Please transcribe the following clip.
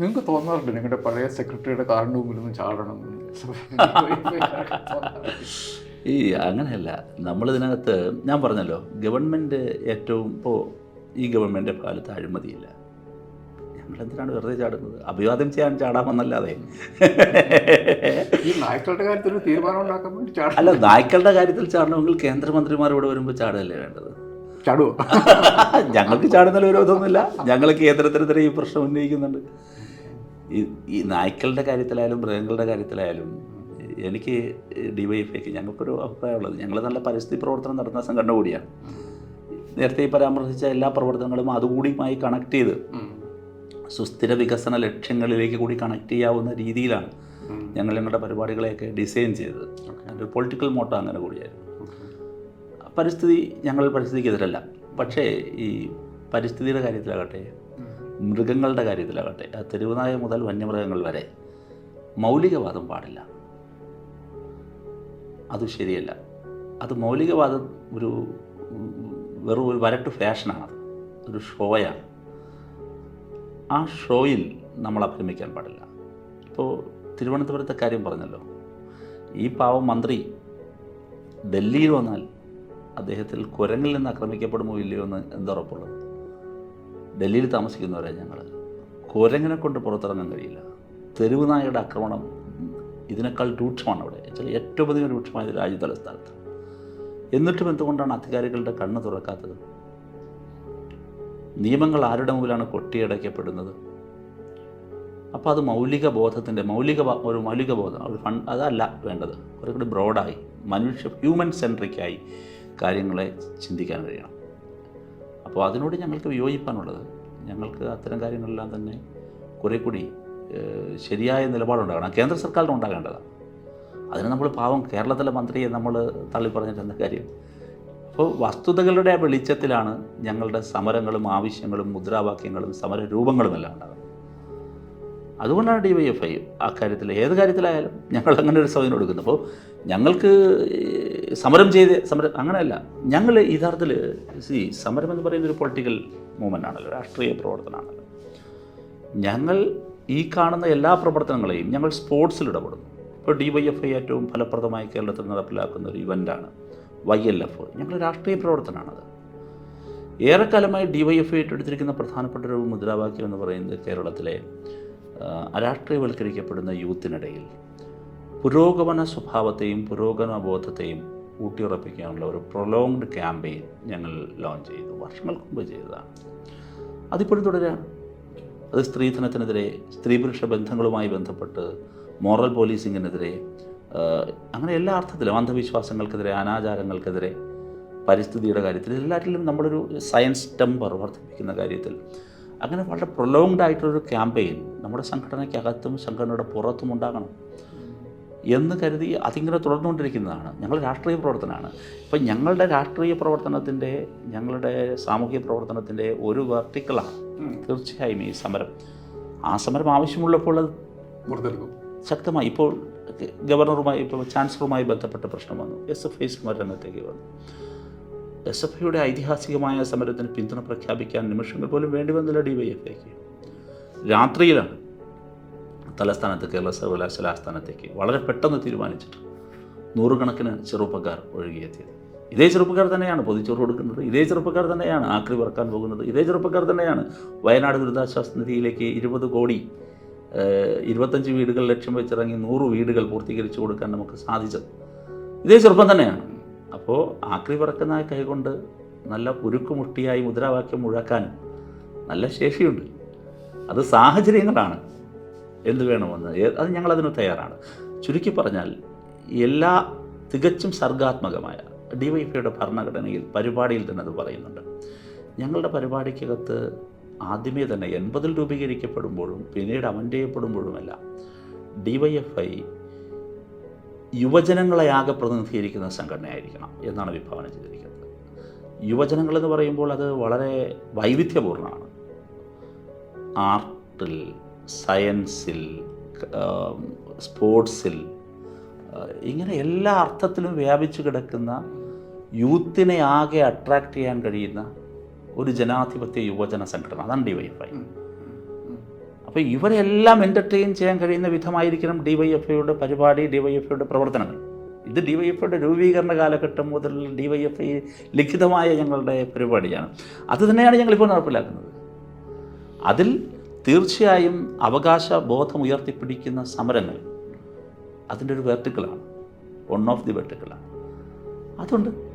നിങ്ങൾക്ക് തോന്നാറുണ്ട് നിങ്ങളുടെ പഴയ സെക്രട്ടറിയുടെ കാറിന്റെ മുമ്പിൽ നിന്ന് ചാടണം? ഈ അങ്ങനെയല്ല നമ്മളിതിനകത്ത് ഞാൻ പറഞ്ഞല്ലോ ഗവൺമെന്റ് ഏറ്റവും ഇപ്പോൾ ഈ ഗവൺമെന്റ് കാലത്ത് അഴിമതിയില്ല. ഞങ്ങളെന്തിനാണ് വെറുതെ ചാടുന്നത്? അഭിവാദ്യം ചെയ്യാൻ ചാടാമെന്നല്ലാതെ. ഈ നായ്ക്കളുടെ കാര്യത്തിൽ ഒരു തീരുമാനം ഉണ്ടാക്കാൻ വേണ്ടി ചാട അല്ല നായ്ക്കളുടെ കാര്യത്തിൽ ചാടണമെങ്കിൽ കേന്ദ്രമന്ത്രിമാർ ഇവിടെ വരുമ്പോൾ ചാടുകയല്ലേ വേണ്ടത്? ചാടുവോ? ഞങ്ങൾക്ക് ചാടുന്നതിൽ വിരോധമൊന്നുമില്ല ഞങ്ങൾ കേന്ദ്രത്തിനെതിരെ ഈ പ്രശ്നം ഉന്നയിക്കുന്നുണ്ട്. ഈ ഈ നായ്ക്കളുടെ കാര്യത്തിലായാലും മൃഗങ്ങളുടെ കാര്യത്തിലായാലും എനിക്ക് ഡിവൈഫൈക്ക് ഞങ്ങൾക്കൊരു അഭിപ്രായമുള്ളത്. ഞങ്ങൾ നല്ല പരിസ്ഥിതി പ്രവർത്തനം നടത്തുന്ന സംഘടന കൂടിയാണ്. നേരത്തെ ഈ പരാമർശിച്ച എല്ലാ പ്രവർത്തനങ്ങളും അതുകൂടിയുമായി കണക്ട് ചെയ്ത് സുസ്ഥിര വികസന ലക്ഷ്യങ്ങളിലേക്ക് കൂടി കണക്ട് ചെയ്യാവുന്ന രീതിയിലാണ് ഞങ്ങൾ ഞങ്ങളുടെ പരിപാടികളെയൊക്കെ ഡിസൈൻ ചെയ്തത്. അതിന്റെ പൊളിറ്റിക്കൽ മോട്ടോ അങ്ങനെ കൂടിയായിരുന്നു. പരിസ്ഥിതി ഞങ്ങൾ പരിസ്ഥിതിക്കെതിരല്ല. പക്ഷേ ഈ പരിസ്ഥിതിയുടെ കാര്യത്തിലാകട്ടെ മൃഗങ്ങളുടെ കാര്യത്തിലാകട്ടെ. ആ തെരുവുനായ മുതൽ വന്യമൃഗങ്ങൾ വരെ മൗലികവാദം പാടില്ല. അത് ശരിയല്ല. അത് മൗലികവാദം ഒരു വെറും ഒരു വരട്ട് ഫാഷനാണത് ഒരു ഷോയാണ്. ആ ഷോയിൽ നമ്മൾ അഭിനമിക്കാൻ പാടില്ല. ഇപ്പോൾ തിരുവനന്തപുരത്തെ കാര്യം പറഞ്ഞല്ലോ. ഈ പാവം മന്ത്രി ഡൽഹിയിൽ വന്നാൽ അദ്ദേഹത്തിൽ കുരങ്ങിൽ നിന്ന് ആക്രമിക്കപ്പെടുമോ ഇല്ലയോ എന്ന് എന്തുറപ്പുള്ളത് ഡൽഹിയിൽ താമസിക്കുന്നവരാണ് ഞങ്ങൾ കുരങ്ങനെ കൊണ്ട് പുറത്തിറങ്ങാൻ കഴിയില്ല. തെരുവ് നായയുടെ ആക്രമണം ഇതിനേക്കാൾ രൂക്ഷമാണ് അവിടെ. വെച്ചാൽ ഏറ്റവും അധികം രൂക്ഷമായത് രാജ്യതലസ്ഥാനത്ത് എന്നിട്ടും എന്തുകൊണ്ടാണ് അധികാരികളുടെ കണ്ണ് തുറക്കാത്തത്? നിയമങ്ങൾ ആരുടെ മുമ്പിലാണ് കൊട്ടിയടയ്ക്കപ്പെടുന്നത്? അപ്പോൾ അത് മൗലിക ബോധത്തിന്റെ മൗലിക ഒരു മൗലിക ബോധം ഒരു ഫണ്ട് അതല്ല വേണ്ടത്. കുറേ കൂടി ബ്രോഡായി മനുഷ്യ ഹ്യൂമൻ സെൻട്രിക്കായി കാര്യങ്ങളെ ചിന്തിക്കാൻ കഴിയണം. അപ്പോൾ അതിനോട് ഞങ്ങൾക്ക് വിയോജിപ്പാനുള്ളത് ഞങ്ങൾക്ക് അത്തരം കാര്യങ്ങളെല്ലാം തന്നെ കുറേ കൂടി ശരിയായ നിലപാടുണ്ടാകണം. കേന്ദ്ര സർക്കാരിന് ഉണ്ടാകേണ്ടതാണ്. അതിന് നമ്മൾ പാവം കേരളത്തിലെ മന്ത്രിയെ നമ്മൾ തള്ളി പറഞ്ഞിട്ട് കാര്യം? അപ്പോൾ വസ്തുതകളുടെ വെളിച്ചത്തിലാണ് ഞങ്ങളുടെ സമരങ്ങളും ആവശ്യങ്ങളും മുദ്രാവാക്യങ്ങളും സമര രൂപങ്ങളുമെല്ലാം ഉണ്ടാകുന്നത്. അതുകൊണ്ടാണ് ഡി വൈ എഫ് ഐ അക്കാര്യത്തിൽ ഏത് കാര്യത്തിലായാലും ഞങ്ങൾ അങ്ങനെ ഒരു സമയം കൊടുക്കുന്നത് അപ്പോൾ ഞങ്ങൾക്ക് സമരം ചെയ്ത് സമരം അങ്ങനെയല്ല. ഞങ്ങൾ യഥാർത്ഥത്തിൽ സി സമരം എന്ന് പറയുന്ന ഒരു പൊളിറ്റിക്കൽ മൂവ്മെന്റ് ആണല്ലോ രാഷ്ട്രീയ പ്രവർത്തനമാണല്ലോ. ഞങ്ങൾ ഈ കാണുന്ന എല്ലാ പ്രവർത്തനങ്ങളെയും ഞങ്ങൾ സ്പോർട്സിൽ ഇടപെടുന്നു. ഇപ്പോൾ ഡി വൈ എഫ് ഐ ഏറ്റവും ഫലപ്രദമായി കേരളത്തിൽ നടപ്പിലാക്കുന്ന ഒരു ഇവന്റാണ് വൈ എൽ എഫ് ഞങ്ങൾ രാഷ്ട്രീയ പ്രവർത്തനമാണത്. ഏറെക്കാലമായി ഡി വൈ എഫ് ഐ ഏറ്റെടുത്തിരിക്കുന്ന പ്രധാനപ്പെട്ട ഒരു മുദ്രാവാക്യം എന്ന് പറയുന്നത് കേരളത്തിലെ അരാഷ്ട്രീയവൽക്കരിക്കപ്പെടുന്ന യൂത്തിനിടയിൽ പുരോഗമന സ്വഭാവത്തെയും പുരോഗമന ബോധത്തെയും ഊട്ടിയുറപ്പിക്കാനുള്ള ഒരു പ്രൊലോങ്ഡ് ക്യാമ്പയിൻ ഞങ്ങൾ ലോഞ്ച് ചെയ്തു. വർഷങ്ങൾക്ക് മുമ്പ് ചെയ്തതാണ്. അതിപ്പോഴും തുടരുകയാണ് അത് സ്ത്രീധനത്തിനെതിരെ സ്ത്രീ പുരുഷ ബന്ധങ്ങളുമായി ബന്ധപ്പെട്ട് മോറൽ പോലീസിങ്ങിനെതിരെ അങ്ങനെ എല്ലാ അർത്ഥത്തിലും അന്ധവിശ്വാസങ്ങൾക്കെതിരെ അനാചാരങ്ങൾക്കെതിരെ പരിസ്ഥിതിയുടെ കാര്യത്തിൽ എല്ലാറ്റിലും നമ്മളൊരു സയൻസ് ടെമ്പർ വർദ്ധിപ്പിക്കുന്ന കാര്യത്തിൽ അങ്ങനെ വളരെ പ്രൊലോങ്ഡ് ആയിട്ടുള്ളൊരു ക്യാമ്പയിൻ നമ്മുടെ സംഘടനയ്ക്കകത്തും സംഘടനയുടെ പുറത്തും ഉണ്ടാകണം. എന്ന് കരുതി അതിങ്ങനെ തുടർന്നുകൊണ്ടിരിക്കുന്നതാണ്. ഞങ്ങൾ രാഷ്ട്രീയ പ്രവർത്തനമാണ് ഇപ്പം ഞങ്ങളുടെ രാഷ്ട്രീയ പ്രവർത്തനത്തിന്റെ ഞങ്ങളുടെ സാമൂഹ്യ പ്രവർത്തനത്തിന്റെ ഒരു വെർട്ടിക്കളാണ് തീർച്ചയായും ഈ സമരം. ആ സമരം ആവശ്യമുള്ളപ്പോൾ അത് ശക്തമായി ഇപ്പോൾ ഗവർണറുമായി ഇപ്പോൾ ചാൻസലറുമായി ബന്ധപ്പെട്ട പ്രശ്നം വന്നു. എസ് എഫ് ഐ രംഗത്തേക്ക് വന്നു. എസ് എഫ് ഐയുടെ ഐതിഹാസികമായ സമരത്തിന് പിന്തുണ പ്രഖ്യാപിക്കാൻ നിമിഷങ്ങൾ പോലും വേണ്ടി വന്നില്ല ഡി വൈ എഫ് ഐക്ക്. രാത്രിയിലാണ് തലസ്ഥാനത്ത് കേരള സർവകലാശാല ആസ്ഥാനത്തേക്ക് വളരെ പെട്ടെന്ന് തീരുമാനിച്ചിട്ട് നൂറുകണക്കിന് ചെറുപ്പക്കാർ ഒഴുകിയെത്തിയത്. ഇതേ ചെറുപ്പക്കാർ തന്നെയാണ് പൊതിച്ചോറ് കൊടുക്കുന്നത് ഇതേ ചെറുപ്പക്കാർ തന്നെയാണ് ആക്രി പറക്കാൻ പോകുന്നത് ഇതേ ചെറുപ്പക്കാർ തന്നെയാണ് വയനാട് ദുരിതാശ്വാസ നിധിയിലേക്ക് ഇരുപത് കോടി ഇരുപത്തഞ്ച് വീടുകൾ ലക്ഷ്യം വെച്ചിറങ്ങി നൂറ് വീടുകൾ പൂർത്തീകരിച്ചു കൊടുക്കാൻ നമുക്ക് സാധിച്ചത്. ഇതേ ചെറുപ്പം തന്നെയാണ്. അപ്പോൾ ആക്രി പറക്കുന്ന കൈകൊണ്ട് നല്ല ഉരുക്കുമുട്ടിയായി മുദ്രാവാക്യം മുഴക്കാനും നല്ല ശേഷിയുണ്ട്. അത് സാഹചര്യങ്ങളാണ്. എന്ത് വേണമെന്ന്. അത് ഞങ്ങളതിന് തയ്യാറാണ്. ചുരുക്കി പറഞ്ഞാൽ എല്ലാ തികച്ചും സർഗാത്മകമായ ഡി വൈ പിയുടെ ഭരണഘടനയിൽ പരിപാടിയിൽ തന്നെ അത് പറയുന്നുണ്ട്. ഞങ്ങളുടെ പരിപാടിക്കകത്ത് ആദ്യമേ തന്നെ എൺപതിൽ രൂപീകരിക്കപ്പെടുമ്പോഴും പിന്നീട് അമൻഡ് ചെയ്യപ്പെടുമ്പോഴുമെല്ലാം ഡി വൈ എഫ് ഐ യുവജനങ്ങളെ ആകെ പ്രതിനിധീകരിക്കുന്ന സംഘടനയായിരിക്കണം എന്നാണ് വിഭാവനം ചെയ്തിരിക്കുന്നത്. യുവജനങ്ങളെന്ന് പറയുമ്പോൾ അത് വളരെ വൈവിധ്യപൂർണമാണ് ആർട്ടിൽ സയൻസിൽ സ്പോർട്സിൽ ഇങ്ങനെ എല്ലാ അർത്ഥത്തിലും വ്യാപിച്ചു കിടക്കുന്ന യൂത്തിനെ ആകെ അട്രാക്ട് ചെയ്യാൻ കഴിയുന്ന ഒരു ജനാധിപത്യ യുവജന സംഘടന. അതാണ് ഡിവൈഎഫ്ഐ അപ്പോൾ ഇവരെല്ലാം എന്റർടൈൻ ചെയ്യാൻ കഴിയുന്ന വിധമായിരിക്കണം ഡിവൈഎഫ്ഐയുടെ പരിപാടി ഡിവൈഎഫ്ഐയുടെ പ്രവർത്തനങ്ങൾ. ഇത് ഡിവൈഎഫ്ഐയുടെ രൂപീകരണ കാലഘട്ടം മുതൽ ഡിവൈഎഫ്ഐ ലിഖിതമായ ഞങ്ങളുടെ പരിപാടിയാണ്. അത് തന്നെയാണ് ഞങ്ങളിപ്പോൾ നടപ്പിലാക്കുന്നത്. അതിൽ തീർച്ചയായും അവകാശ ബോധം ഉയർത്തിപ്പിടിക്കുന്ന സമരങ്ങൾ അതിന്റെ ഒരു വെർട്ടിക്കിളാണ് വൺ ഓഫ് ദി വെർട്ടിക്കിളാണ് അതുണ്ട്